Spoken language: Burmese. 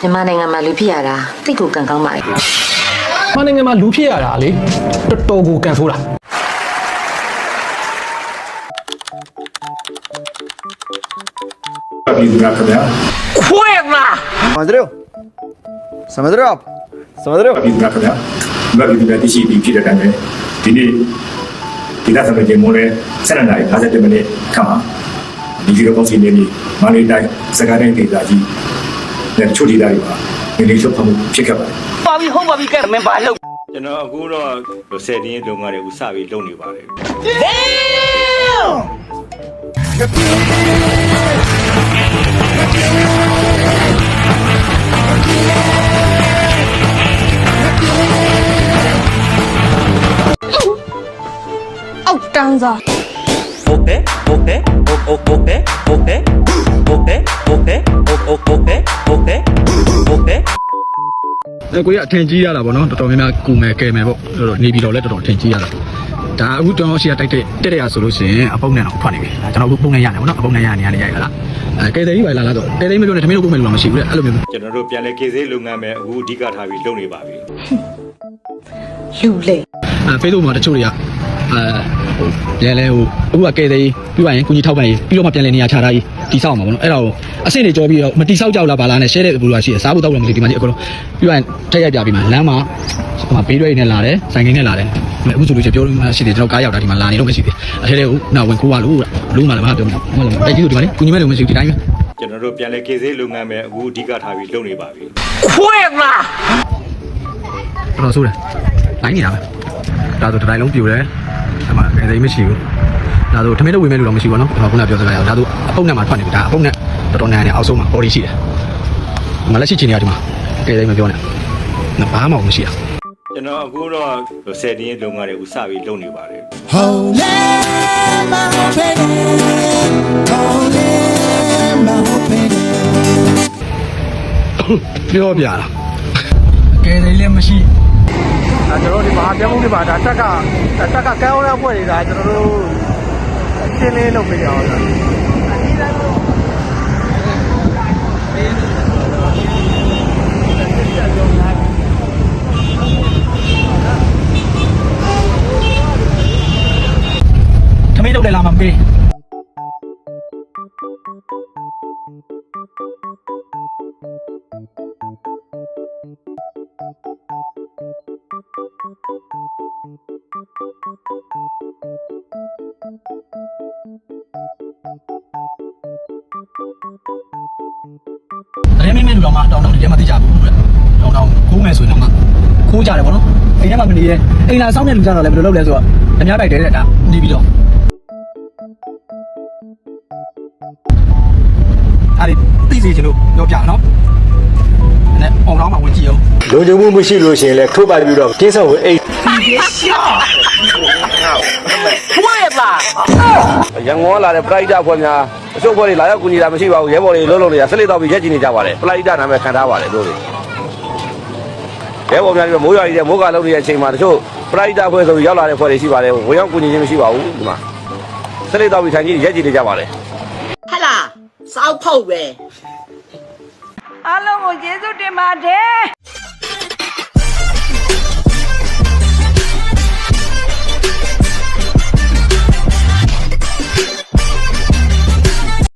မြန်မာနိုင်ငံမှာလူဖြစ်ရတာတိတ်ကိုကံကောင်းပါလေ ။မနိုင်ငံမှာလူဖြစ်ရတာလေတော်တော်ကိုကန်ဆိုးတာ ပြည်သူများခင်ဗျာ Смотрю. Смотрю. Смотрю. ပြည်သူများခင်ဗျာမပြည်သူများတရှိပြီးဖြစ်တဲ့တိုင်းပဲဒီနေ့ဒီလက်ဆောင်ကြေမိုးလဲ7နာရီ57မိနစ်ခန့်မှာဒီဒီကောင်စီနေပြီးမန္တလေးတိုင်းစကိုင်းတိုင်းဒေသကြီး နဲ့ချို့ဒေသတွေမှာနေလေးချုပ်ဖမှုဖြစ်ခဲ့ပါတယ်ပါပြီဟုတ်ပါပြီကဲမင်းဘာလုပ်ကျွန်တော်အခုတော့ဆယ်တင်းလုပ်ငန်းတွေကိုစပြီးလုပ်နေပါတယ်အောက်တန်းစား Okay okay okay okay အဲကိုရအထင်ကြီးရတာပေါ့နော်တော်တော်များများကူမယ်ကဲမယ်ပေါ့တော်တော်နေပြီးတော့လည်းတော်တော်အထင်ကြီးရတာဒါအခုကျွန်တော်ရှိရတိုက်တဲ့တက်ရရဆိုလို့ရှိရင်အပုံနဲ့တော့ထွက်နေပြီကျွန်တော်အခုပုံနဲ့ရနေပေါ့နော်အပုံနဲ့ရနေရနေရိုက်လာအဲကဲတဲ့ကြီးပါလာလာတော့ကဲတဲ့မပြောနဲ့တမင်းတို့ပုံမဲ့လို့မရှိဘူးလေအဲ့လိုမျိုးကျွန်တော်တို့ပြန်လဲကေစေးလုပ်ငန်းပဲအခုအဓိကထားပြီးလုပ်နေပါပြီလူလေအဲ Facebook မှာတချို့တွေကအဲဟို ပြန်လဲဟိုအခုကကဲတဲ့ပြီးပါရင်ကုကြီးထောက်ပံ့ရေးပြီးတော့မှပြန်လဲနေရာချထားရေးတိဆောက်မှာပေါ့နော်အဲ့ဒါကိုအဆင့်တွေကြောပြီးတော့မတိဆောက်ကြောက်လားပါလားနဲ့ share တဲ့ဘူလို့ရှိရစားဖို့တောက်လို့မသိဒီမှာကြီးအကုန်လုံးပြီးပါရင်ထက်ရိုက်ပြပြီးမှလမ်းမှာဟိုမှာဘေးရွက်နဲ့လာတယ်ဆိုင်ကင်းနဲ့လာတယ်အခုဆိုလို့ရှိရင်ပြောလို့မရှိသေးကျွန်တော်ကားရောက်တာဒီမှာလာနေတော့မရှိသေးအထဲထဲဟိုနောက်ဝင်ခိုးရလို့လို့မှလည်းမပြောဘူးဟုတ်လားတိုက်ကြီးတို့ဒီမှာလေကုညီမဲ့လို့မရှိဘူးဒီတိုင်းပဲကျွန်တော်တို့ပြန်လဲကေစေးလုပ်ငန်းပဲအခုအဓိကထားပြီးလုပ်နေပါပြီခွေးလားတော်တော်ဆိုးတယ်နိုင်နေတာပဲဒါဆိုတစ်တိုင်းလုံးပြိုတယ် အမှကဲတဲ့မရှိဘူးဒါဆိုထမင်းတော့ဝင်မဲ့လို့တော့မရှိဘူးနော်ကျွန်တော်ခုနပြောစကားရအောင်ဒါဆိုအပုတ်နဲ့မှထွက်နေပြီဒါအပုတ်နဲ့တော်တော်နန်းနေအောက်ဆုံးမှာ body ရှိတယ်ဒီမှာလက်ရှိချင်နေရဒီမှာကဲတဲ့မပြောနဲ့နော်ဘာမှမရှိတာကျွန်တော်အခုတော့ဆယ်တင်းလုပ်ငန်းတွေကိုစပြီးလုပ်နေပါတယ် Holy, my baby. Holy, my baby. ပြောပြတာကဲတဲ့လည်းမရှိဒါကျွန်တော်ဒီမှာ ပြောင်းမှုတွေပါဒါတက်ကတက်ကကဲအောင်ရောက်ဖွဲ့နေတာကျွန်တော်တို့ရှင်းလေးလုပ်ပေးကြအောင်လားထမင်းလုပ်တယ်လားမပေး တရင်မင်းမင်းလူတော်မှတောင်းတောင်းဒီထဲမှာသိကြဘူးတဲ့တောင်းတောင်းခိုးမယ်ဆိုရင်တော့မှခိုးကြတယ်ဗောနော်အိမ်ထဲမှာမနေရဲအိမ်လာစောင်းတဲ့လူကြတော့လည်းဘယ်လိုလုပ်လဲဆိုတော့အများတိုက်တယ်တဲ့ဒါနေပြီးတော့အဲ့ဒီသိစီချင်လို့ပြောပြနော်နဲ့အောင်တော့မှဝင်ကြည့်အောင်လုံခြုံမှုမရှိလို့ရှိရင်လည်းထိုးပါပြီးတော့ကင်းဆောင်ဝင်အိတ် ခွေးလားရန်ကုန်ကလာတဲ့ပရိုက်တာဖွဲ့များအချို့ဖွဲ့တွေလာရောက်ကူညီတာမရှိပါဘူးရဲဘော်တွေလုံးလုံးတွေကဆက်လက်တော့ပြီးရက်ကြည့်နေကြပါတယ်ပရိုက်တာနာမည်ခံထားပါတယ်တို့တွေရဲဘော်များတွေမိုးရွာကြီးတဲ့မိုးကလုံးနေတဲ့အချိန်မှာတချို့ပရိုက်တာဖွဲ့ဆိုပြီးရောက်လာတဲ့ဖွဲ့တွေရှိပါတယ်ဝင်ရောက်ကူညီခြင်းမရှိပါဘူးဒီမှာဆက်လက်တော့ပြီးထိုင်ကြည့်ရက်ကြည့်နေကြပါတယ်ဟလာစောက်ဖုတ်ပဲအားလုံးကိုကျေးဇူးတင်ပါတယ်